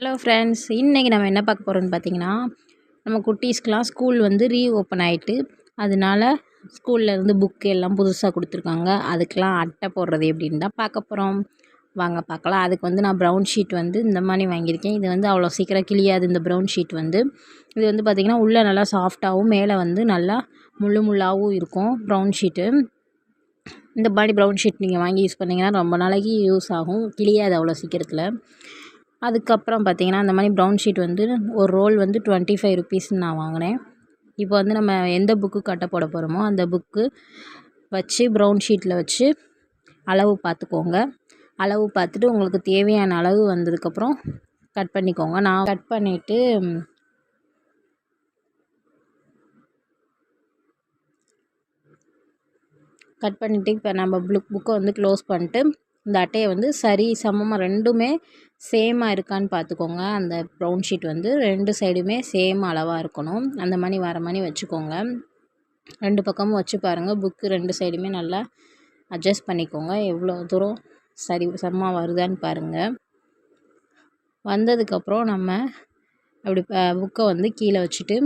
Hello friends இன்றைக்கி நம்ம என்ன பார்க்க போகிறோம்னு பார்த்தீங்கன்னா நம்ம குட்டீஸ்க்கெலாம் ஸ்கூல் வந்து ரீ ஓப்பன் ஆகிட்டு அதனால ஸ்கூலில் இருந்து புக்கு எல்லாம் புதுசாக கொடுத்துருக்காங்க. அதுக்கெலாம் அட்டை போடுறது எப்படின்னு தான் பார்க்க போகிறோம் வாங்க பார்க்கலாம். அதுக்கு வந்து நான் ப்ரௌன் ஷீட் வந்து இந்த மாதிரி வாங்கியிருக்கேன். இது வந்து அவ்வளோ சீக்கிரம் கிளியாது இந்த ப்ரௌன் ஷீட் வந்து. இது வந்து பார்த்திங்கன்னா உள்ளே நல்லா சாஃப்டாகவும் மேலே வந்து நல்லா முள்ளு முள்ளாகவும் இருக்கும் ப்ரௌன் ஷீட்டு இந்த மாதிரி ப்ரௌன் ஷீட் நீங்கள் வாங்கி யூஸ் பண்ணிங்கன்னா ரொம்ப நாளைக்கு யூஸ் ஆகும். கிளியாது அவ்வளோ சீக்கிரத்தில். அதுக்கப்புறம் பார்த்திங்கன்னா அந்த மாதிரி ப்ரௌன் ஷீட் வந்து ஒரு ரோல் வந்து டுவெண்ட்டி ஃபைவ் ருபீஸ்ன்னு நான் வாங்கினேன். இப்போ வந்து நம்ம எந்த புக்கு கட்ட போட போகிறோமோ அந்த புக்கு வச்சு ப்ரௌன் ஷீட்டில் வச்சு அளவு பார்த்துக்கோங்க. அளவு பார்த்துட்டு உங்களுக்கு தேவையான அளவு வந்ததுக்கப்புறம் கட் பண்ணிக்கோங்க. நான் கட் பண்ணிவிட்டு கட் பண்ணிவிட்டு இப்போ நம்ம புக் புக்கை வந்து க்ளோஸ் பண்ணிட்டு இந்த அட்டையை வந்து சரி சமமாக ரெண்டுமே சேமாக இருக்கான்னு பார்த்துக்கோங்க அந்த ப்ரௌன் ஷீட் வந்து ரெண்டு சைடுமே சேம் அளவாக இருக்கணும். அந்த மாதிரி வர மாதிரி வச்சுக்கோங்க. ரெண்டு பக்கமும் வச்சு பாருங்கள் புக்கு ரெண்டு சைடுமே நல்லா அட்ஜஸ்ட் பண்ணிக்கோங்க. எவ்வளோ தூரம் சரி சமமாக வருதான்னு பாருங்கள் வந்ததுக்கப்புறம் நம்ம அப்படி புக்கை வந்து கீழே வச்சுட்டு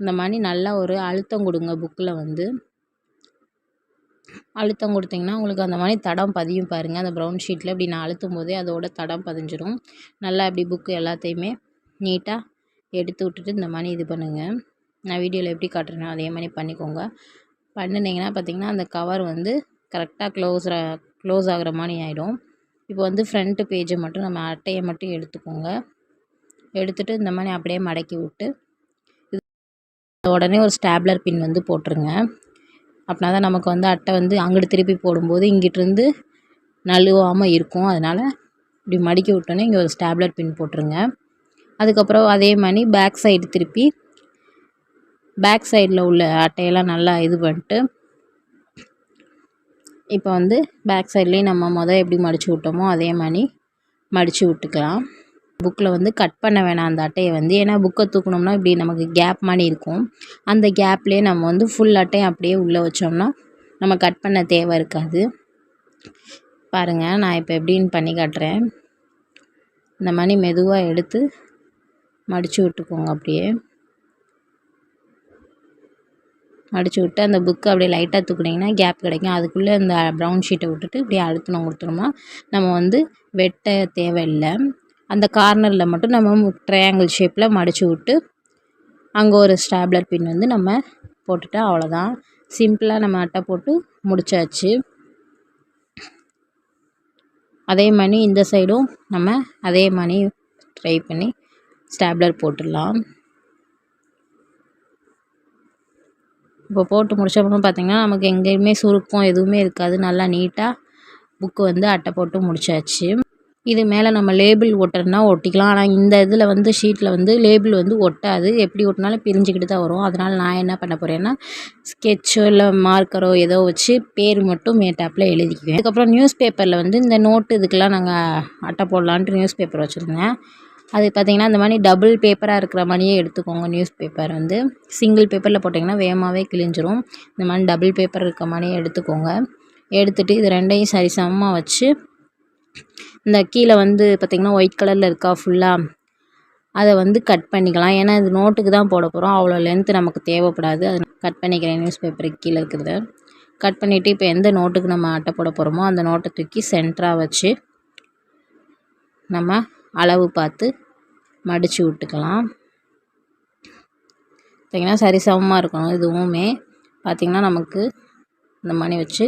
இந்த மாதிரி நல்லா ஒரு அழுத்தம் கொடுங்க புக்கில் வந்து. அழுத்தம் கொடுத்திங்கன்னா உங்களுக்கு அந்த மாதிரி தடம் பதியும் பாருங்கள் அந்த ப்ரௌன் ஷீட்டில் இப்படி நான் அழுத்தும் போதே அதோட தடம் பதிஞ்சிடும் நல்லா இப்படி புக்கு எல்லாத்தையுமே நீட்டாக எடுத்து விட்டுட்டு இந்த மாதிரி இது பண்ணுங்கள் நான் வீடியோவில் எப்படி காட்டுறேனோ அதே மாதிரி பண்ணிக்கோங்க. பண்ணினீங்கன்னா பார்த்திங்கன்னா அந்த கவர் வந்து கரெக்டாக க்ளோஸ் க்ளோஸ் ஆகிற மாதிரி ஆகிடும் இப்போ வந்து ஃப்ரண்ட்டு பேஜை மட்டும் நம்ம அட்டையை மட்டும் எடுத்துக்கோங்க. எடுத்துகிட்டு இந்த மாதிரி அப்படியே மடக்கி விட்டு உடனே ஒரு ஸ்டாப்லர் பின் வந்து போட்டுருங்க. அப்படின்னா தான் நமக்கு வந்து அட்டை வந்து அங்கிட்டு திருப்பி போடும்போது இங்கிட்டிருந்து நழுவாமல் இருக்கும். அதனால் இப்படி மடிக்க விட்டோன்னே இங்கே ஒரு ஸ்டாப்லர் பின் போட்டுருங்க. அதுக்கப்புறம் அதே மாதிரி பேக் சைடு திருப்பி பேக் சைடில் உள்ள அட்டையெல்லாம் நல்லா இது பண்ணிட்டு இப்போ வந்து பேக் சைட்லேயும் நம்ம மொதல் எப்படி மடித்து விட்டோமோ அதே மாதிரி மடித்து விட்டுக்கலாம். புக்கில் வந்து கட் பண்ண வேணாம் அந்த அட்டையை வந்து. ஏன்னா புக்கை தூக்கணும்னா இப்படி நமக்கு கேப் மாதிரி இருக்கும். அந்த கேப்லேயே நம்ம வந்து ஃபுல் அட்டையை அப்படியே உள்ளே வச்சோம்னா நம்ம கட் பண்ண தேவை இருக்காது. பாருங்கள் நான் இப்போ எப்படின்னு பண்ணி காட்டுறேன். இந்த மாதிரி மெதுவாக எடுத்து மடித்து விட்டுக்கோங்க அப்படியே. மடித்து விட்டு அந்த புக்கை அப்படியே லைட்டாக தூக்குனிங்கன்னா கேப் கிடைக்கும். அதுக்குள்ளே அந்த ப்ரௌன் ஷீட்டை விட்டுட்டு இப்படியே அழுத்தணும் கொடுத்துருமா நம்ம வந்து வெட்ட தேவையில்லை. அந்த கார்னரில் மட்டும் நம்ம ட்ரையாங்கிள் ஷேப்பில் மடித்து விட்டு அங்கே ஒரு ஸ்டாப்லர் பின் வந்து நம்ம போட்டுட்டா அவ்வளோதான் சிம்பிளாக நம்ம அட்டை போட்டு முடிச்சாச்சு. அதே மாதிரி இந்த சைடும் நம்ம அதே மாதிரி ட்ரை பண்ணி ஸ்டாப்லர் போட்டுடலாம். இப்போ போட்டு முடிச்சப்பறம் பார்த்திங்கன்னா நமக்கு எங்கேயுமே சுருக்கம் எதுவுமே இருக்காது. நல்லா நீட்டாக புக்கு வந்து அட்டை போட்டு முடிச்சாச்சு. இது மேலே நம்ம லேபிள் ஒட்டுறதுனா ஒட்டிக்கலாம். ஆனால் இந்த இதில் வந்து ஷீட்டில் வந்து லேபிள் வந்து ஒட்டாது. எப்படி ஒட்டினாலும் பிரிஞ்சுக்கிட்டு தான் வரும். அதனால் நான் என்ன பண்ண போகிறேன்னா ஸ்கெட்சோ இல்லை மார்க்கரோ ஏதோ வச்சு பேர் மட்டும் மேட்டாப்பில் எழுதிக்குவேன். அதுக்கப்புறம் நியூஸ் பேப்பரில் வந்து இந்த நோட்டு இதுக்கெல்லாம் நாங்கள் அட்டை போடலான்ட்டு நியூஸ் பேப்பர் வச்சுருந்தேன். அது பார்த்திங்கன்னா இந்த மாதிரி டபுள் பேப்பராக இருக்கிற மாதிரியே எடுத்துக்கோங்க நியூஸ் பேப்பர் வந்து. சிங்கிள் பேப்பரில் போட்டிங்கன்னா வேகமாகவே கிழிஞ்சிரும். இந்த மாதிரி டபுள் பேப்பர் இருக்க மாதிரியே எடுத்துக்கோங்க. எடுத்துகிட்டு இது ரெண்டையும் சரி சமமாக வச்சு இந்த கீழே வந்து பார்த்திங்கன்னா ஒயிட் கலரில் இருக்கா ஃபுல்லாக அதை வந்து கட் பண்ணிக்கலாம். ஏன்னா இது நோட்டுக்கு தான் போட போகிறோம் அவ்வளோ லென்த்து நமக்கு தேவைப்படாது. அது கட் பண்ணிக்கிறேன் நியூஸ் பேப்பருக்கு கீழே இருக்கிறத கட் பண்ணிவிட்டு இப்போ எந்த நோட்டுக்கு நம்ம அட்டை போட போகிறோமோ அந்த நோட்டை தூக்கி சென்டராக வச்சு நம்ம அளவு பார்த்து மடித்து விட்டுக்கலாம். பார்த்திங்கன்னா சரிசமமாக இருக்கணும். இதுவுமே பார்த்திங்கன்னா நமக்கு இந்த மாதிரி வச்சு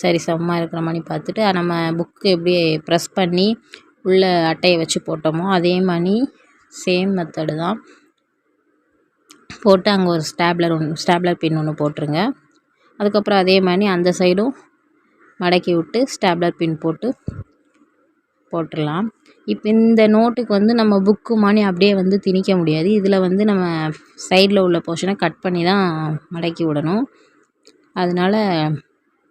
சரி சமமாக இருக்கிற மாதிரி பார்த்துட்டு நம்ம புக்கு எப்படி ப்ரெஸ் பண்ணி உள்ளே அட்டையை வச்சு போட்டோமோ அதே மாதிரி சேம் மெத்தடு தான். போட்டு அங்கே ஒரு ஸ்டாப்லர் ஒன்று ஸ்டாப்லர் பின் ஒன்று போட்டுருங்க. அதுக்கப்புறம் அதே மாதிரி அந்த சைடும் மடக்கி விட்டு ஸ்டாப்லர் பின் போட்டு போட்டுடலாம். இப்போ இந்த நோட்டுக்கு வந்து நம்ம புக்கு மாதிரி அப்படியே வந்து திணிக்க முடியாது. இதில் வந்து நம்ம சைடில் உள்ள போர்ஷனை கட் பண்ணி தான் மடக்கி விடணும். அதனால்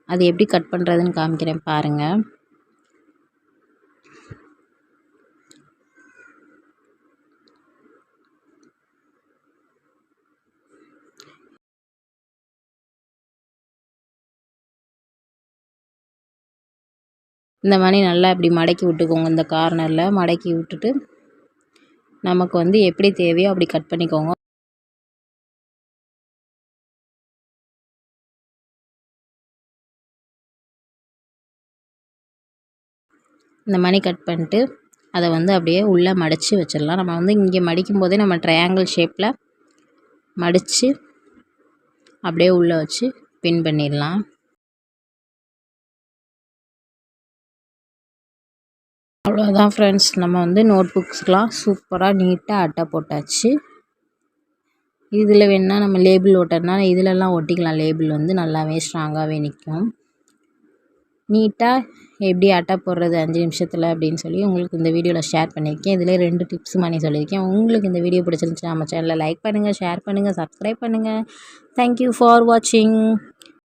அது எப்படி கட் பண்ணுறதுன்னு காமிக்கிறேன் பாருங்கள் இந்த மாதிரி நல்லா இப்படி மடக்கி விட்டுக்கோங்க இந்த கார்னரில் மடக்கி விட்டுட்டு நமக்கு வந்து எப்படி தேவையோ அப்படி கட் பண்ணிக்கோங்க. இந்த மணி கட் பண்ணிட்டு அதை வந்து அப்படியே உள்ளே மடித்து வச்சிடலாம். நம்ம வந்து இங்கே மடிக்கும் போதே நம்ம ட்ரையாங்கிள் ஷேப்பில் மடித்து அப்படியே உள்ளே வச்சு பின் பண்ணிடலாம். அவ்வளோதான் ஃப்ரெண்ட்ஸ் நம்ம வந்து நோட் புக்ஸ்க்கெலாம் சூப்பராக நீட்டாக அட்டை போட்டாச்சு. இதில் வேணால் நம்ம லேபிள் ஒட்டனா இதிலெல்லாம் ஒட்டிக்கலாம். லேபிள் வந்து நல்லாவே ஸ்ட்ராங்காகவே நிற்கும். நீட்டாக எப்படி அட்டை போடுறது அஞ்சு நிமிஷத்தில் அப்படின்னு சொல்லி உங்களுக்கு இந்த வீடியோவில் ஷேர் பண்ணியிருக்கேன். இதில் ரெண்டு டிப்ஸ் பண்ணி சொல்லியிருக்கேன். உங்களுக்கு இந்த வீடியோ பிடிச்சிருந்துச்சுன்னா நம்ம சேனலை லைக் பண்ணுங்கள் ஷேர் பண்ணுங்கள் சப்ஸ்கிரைப் பண்ணுங்கள் தேங்க்யூ ஃபார் வாட்சிங்